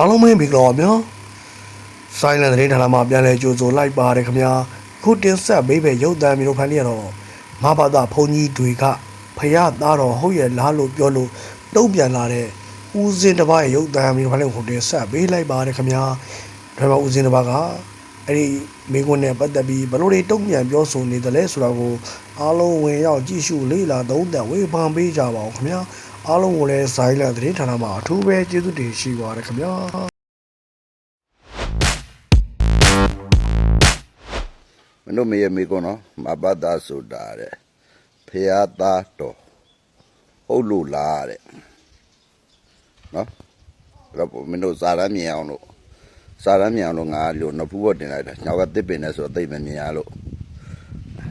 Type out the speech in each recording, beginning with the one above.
အားလုံးပဲမင်္ဂလာပါဗျာဆိုင်လန်သတင်းဌာနမှာပြန်လည်ကြိုဆိုလိုက်ပါတယ်ခင်ဗျာခုတင်ဆက်ပေးပဲရုပ်သံမျိုးဖန်လေးရတော့မဘာသာဘုန်းကြီးတွေကဖရသားတော်ဟုတ်ရဲ့လားလို့ပြောလို့တုံ့ပြန်လာတဲ့ဦးစင်းတစ်ပါးရဲ့ရုပ်သံမျိုးဖန်လေးကိုတင်ဆက်ပေးလိုက်ပါတယ်ခင်ဗျာဒါပေမဲ့ဦးစင်းတစ်ပါးကအဲ့ဒီမိကွန်းနဲ့ပတ်သက်ပြီးဘလို့တွေတုံ့ပြန်ပြောဆိုနေတယ်လဲဆိုတာကိုအားလုံးဝင်ရောက်ကြည့်ရှုလေ့လာသုံးသပ်ဝေဖန်ပေးကြပါဦးခင်ဗျာ အားလုံးကိုလည်းဇိုင်းလန်သတင်းဌာနမှာအထူးပဲကျေးဇူးတင်ရှိပါတယ်ခင်ဗျာမင်းတို့မေရမေကောနော်မဘတာဆိုတာတဲ့ဖះသားတော်ဟုတ်လို့လားတဲ့နော်အဲ့တော့မင်းတို့စာရမ်းမြင်အောင်လို့စာရမ်းမြင်အောင်လို့ငါလို့နဖူးဘောတင်လိုက်တာညောက်ကတစ်ပင်နဲ့ဆိုတော့သိမမြင်ရလို့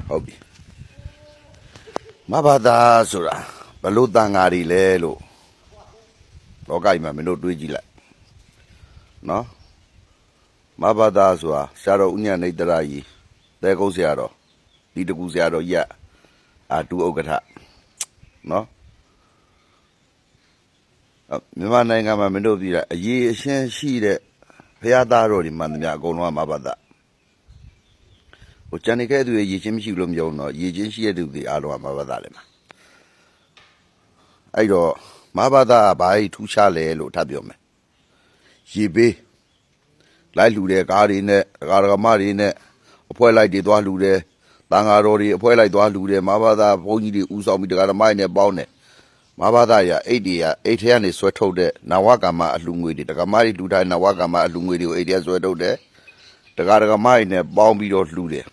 ဟုတ်ပြီမဘတာဆိုတာ ဘလို့တန်ဃာတွေလဲလို့လောကကြီးမှာမင်းတို့တွေးကြည့်လိုက်နော်မဘာသာဆိုတာဆရာတော်ဥညာနေတရာကြီးတဲကုတ်ဆရာတော်ဒီတကူဆရာတော်ကြီးကအာတူဥက္ကဋ္ဌနော်အော်မြန်မာနိုင်ငံမှာမင်းတို့ပြည်တာအရေးအရှင်းရှိတဲ့ဘုရားသားတော်ဒီမှန်သမျှအကုန်လုံးကမဘာသာဟိုကျန်နေခဲ့သူရဲ့ရည်ချင်းမရှိဘူးလို့မပြောဘူးနော်ရည်ချင်းရှိတဲ့သူတွေအားလုံးကမဘာသာလေမှာ အဲ့တော့မဘာသာကဘာကြီးထူးခြားလဲလို့ထပ်ပြောမယ်ရေဘေးလိုက်လှူတဲ့ကားတွေနဲ့ဒကာဒကမတွေနဲ့အဖွဲလိုက်တွေသွားလှူတယ်တန်ဃာတော်တွေအဖွဲလိုက်သွားလှူတယ်မဘာသာဘုန်းကြီးတွေဥဆောင်ပြီးဒကာဒမတွေနဲ့ပေါင်းတယ်မဘာသာရအိတ်တွေကအိတ်ထဲကနေဆွဲထုတ်တဲ့နဝကမ္မအလှူငွေတွေဒကာမတွေလှူထားတဲ့နဝကမ္မအလှူငွေတွေကိုအိတ်ထဲဆွဲထုတ်တယ်ဒကာဒကမတွေနဲ့ပေါင်းပြီးတော့လှူတယ်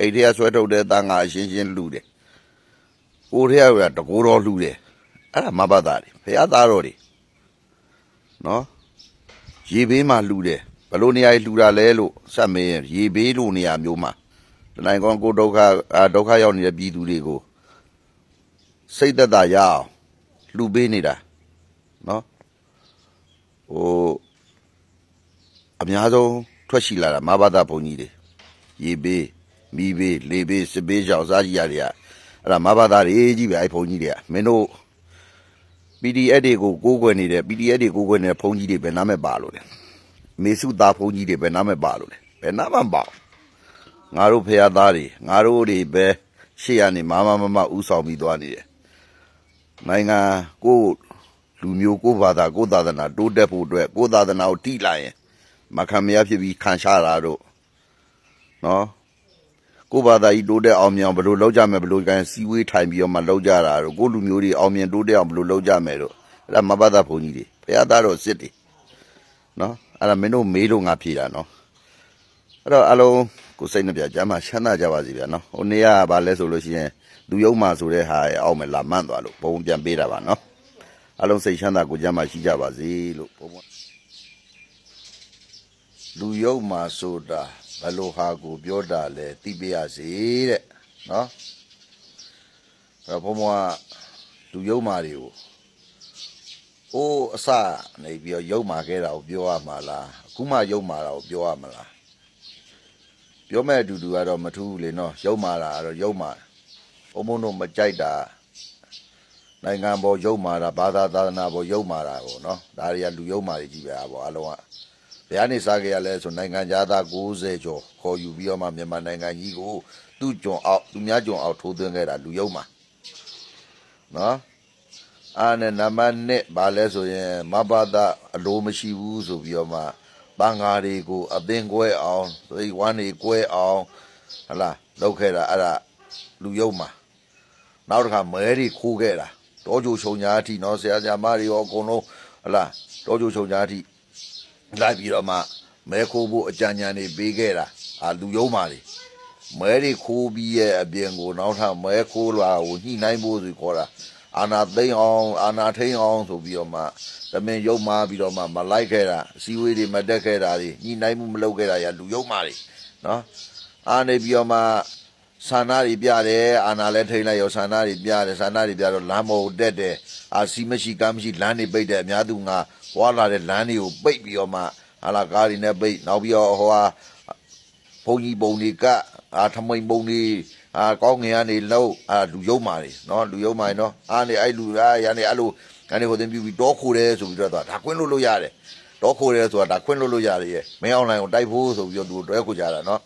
အိတ်ထဲကဆွဲထုတ်တဲ့တန်ဃာအရှင်းရှင်းလှူတယ်ကိုယ်ထဲကတကိုးတော်လှူတယ် အဲ့ဒါမဘာသာတွေဘုရားသားတော်တွေနော်ရေဘေးမှာလှူတယ်ဘယ်လိုနေရာကြီးလှူတာလဲလို့စက်မင်းရေဘေးလိုနေရာမျိုးမှာတနိုင်ကောင်းကိုဒုက္ခအာဒုက္ခရောက်နေတဲ့ပြည်သူတွေကိုစိတ်သက်သာရအောင်လှူပေးနေတာနော်ဟိုအများဆုံးထွက်ရှိလာတာမဘာသာဘုံကြီးတွေရေဘေးမိဘေးလေဘေးစစ်ဘေးကြောင့်စားကြည့်ရတဲ့အဲ့ဒါမဘာသာတွေကြီးပဲအဲ့ဘုံကြီးတွေကမင်းတို့ PDF တွေကိုကိုးကွယ်နေတဲ့ PDF တွေကိုးကွယ်နေတဲ့ဘုန်းကြီးတွေပဲနားမဲ့ပါလို့လေမေစုသားဘုန်းကြီးတွေပဲနားမဲ့ပါလို့လေဘယ်နားမှမပါဘူးငါတို့ဖះသားတွေငါတို့တွေပဲရှေ့ကနေမမမမဥဆောင်ပြီးသွားနေတယ်နိုင်ငံကိုလူမျိုးကိုဘာသာကိုသာသနာတိုးတက်ဖို့အတွက်ကိုသာသနာကိုတိလိုက်ရင်မခံမရဖြစ်ပြီးခံရှားတာတို့နော် ကိုဘာသာကြီးတိုးတက်အောင်မြင်အောင်ဘယ်လိုလုပ်ကြမယ်ဘယ်လိုကန်စီဝေးထိုင်ပြီးတော့မှလုပ်ကြတာတို့ကိုလူမျိုးတွေအောင်မြင်တိုးတက်အောင်ဘယ်လိုလုပ်ကြမယ်တို့အဲ့ဒါမဘာသာဘုန်းကြီးတွေဘုရားသားတော်စစ်တွေနော်အဲ့ဒါမင်းတို့မေးလို့ငါဖြေတာနော်အဲ့တော့အလုံးကိုစိတ်နှပြကြမ်းမှချမ်းသာကြပါစေဗျာနော်ဟိုနေ့ကဘာလဲဆိုလို့ရှိရင်လူယုံမှဆိုတဲ့ဟာရဲ့အောက်မဲ့လာမှန့်သွားလို့ဘုံပြန်ပေးတာပါနော်အလုံးစိတ်ချမ်းသာကိုကြမ်းမှရှိကြပါစေလို့ဘုံဘုံလူယုံမှဆိုတာ ဘယ်လိုဟာကိုပြောတာလဲသိပြရစေတဲ့နော်အဲ့တော့ဘုံဘုံကလူယုံမှတွေကိုအိုးအစနေပြီးတော့ယုံမှခဲ့တာကိုပြောရမှာလားအခုမှယုံမှတာကိုပြောရမှာလားပြောမဲ့အတူတူကတော့မထူးဘူးလေနော်ယုံမှတာကတော့ယုံမှဘုံဘုံတို့မကြိုက်တာနိုင်ငံပေါ်ယုံမှတာဘာသာသာသနာပေါ်ယုံမှတာပေါ့နော်ဒါတွေကလူယုံမှတွေကြီးပဲอ่ะပေါ့အလုံးက ဘယ်ကနေစားခဲ့ရလဲဆိုနိုင်ငံသား90ကျော်ခေါ်ယူပြီးတော့မှမြန်မာနိုင်ငံကြီးကိုသူ့ကြုံအောက်သူများကြုံအောက်ထိုးသွင်းခဲ့တာလူယုံမှာနော်အားနဲ့နံပါတ်1ဘာလဲဆိုရင်မဘာသာအလိုမရှိဘူးဆိုပြီးတော့မှဘင်္ဂါတွေကိုအသင်ကွဲအောင်သိဝမ်းတွေကွဲအောင်ဟလာလုပ်ခဲ့တာအဲ့ဒါလူယုံမှာနောက်တစ်ခါမဲတွေခိုးခဲ့တာတောကြိုချုံညာအထိနော်ဆရာဆရာမတွေရောအကုန်လုံးဟလာတောကြိုချုံညာအထိ လိုက်ပြီးတော့မှမဲခိုးဖို့အကြံဉာဏ်တွေပေးခဲ့တာအာလူယုံမာတွေမဲတွေခိုးပြီးရဲ့အပြင်ကိုနောက်ထပ်မဲခိုးလာကိုညှိနှိုင်းဖို့ဆိုခေါ်တာအာနာသိမ့်အောင်အာနာထိန်အောင်ဆိုပြီးတော့မှသမင်ယုံမာပြီးတော့မှမလိုက်ခဲ့တာအစည်းအဝေးတွေမတက်ခဲ့တာတွေညှိနှိုင်းမှုမလုပ်ခဲ့တာရလူယုံမာတွေနော်အာနေပြီးတော့မှ ဆန္ဒတွေပြတယ်အာနာလည်းထိန်လိုက်ရောဆန္ဒတွေပြတယ်ဆန္ဒတွေပြတော့လမ်းပေါ်ကိုတက်တယ်အာစီမရှိကမ်းမရှိလမ်းတွေပိတ်တယ်အများသူငါဝါလာတဲ့လမ်းတွေကိုပိတ်ပြီးတော့မှဟာလာကားတွေနဲ့ပိတ်နောက်ပြီးတော့ဟိုဟာဘုံကြီးပုံတွေကအာထမိန်ပုံတွေအာကောင်းငင်ကနေလောက်အာလူယုံမာတွေနော်လူယုံမာတွေနော်အာနေအဲ့လူအာရနေအဲ့လိုကနေဟိုတင်ပြပြီးတောခိုတယ်ဆိုပြီးတော့ဒါကွင်းလို့လို့ရတယ်တော့ခိုးတယ်ဆိုတာဒါခွင့်လွတ်လို့ရတယ်ရဲ့မင်းအွန်လိုင်းကိုတိုက်ဖို့ဆိုပြီးတော့သူတို့တွဲခိုးကြတာနော်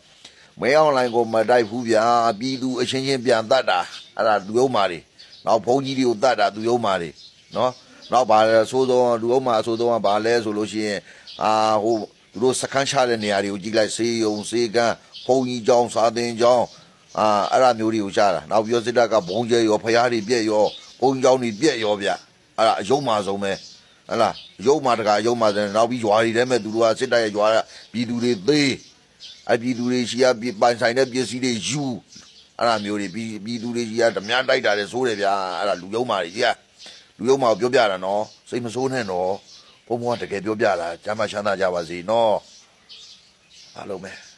မင်းအွန်လိုင်းကိုမတိုက်ဘူးဗျာပြည်သူအချင်းချင်းပြန်တတ်တာအဲ့ဒါလူယုံမာတွေနောက်ဘုံကြီးတွေကိုတတ်တာလူယုံမာတွေနော်နောက်ပါလဲဆိုးဆုံးလူယုံမာဆိုးဆုံးကဘာလဲဆိုလို့ရှိရင်အာဟိုသူတို့စခန်းချတဲ့နေရာတွေကိုကြည့်လိုက်စေးယုံစေးကန်းဘုံကြီးကျောင်းစာသင်ကျောင်းအာအဲ့ဒါမျိုးတွေကိုရှားတာနောက်ပြီးတော့စစ်တပ်ကဘုံကျဲရောဖျားတွေပြက်ရောဘုံကျောင်းတွေပြက်ရောဗျအဲ့ဒါအယုံမာဆုံးပဲဟလာရုပ်မာတကရုပ်မာတယ်နောက်ပြီးရွာတွေထဲမဲ့သူတို့ကစစ်တပ်ရဲ့ရွာကပြည်သူတွေသေး အပြည်သူတွေရှိရပြည်ပိုင်ဆိုင်တဲ့ပစ္စည်းတွေယူအဲ့ဒါမျိုးတွေပြည်ပြည်သူတွေကြီးကဓမြတိုက်တာလေစိုးတယ်ဗျာအဲ့ဒါလူယုံမာတွေကြီးကလူယုံမာကိုပြောပြတာနော်စိတ်မဆိုးနဲ့နော်ဘုံဘုံကတကယ်ပြောပြတာကျမ်းမချမ်းသာကြပါစေနော်အားလုံးပဲ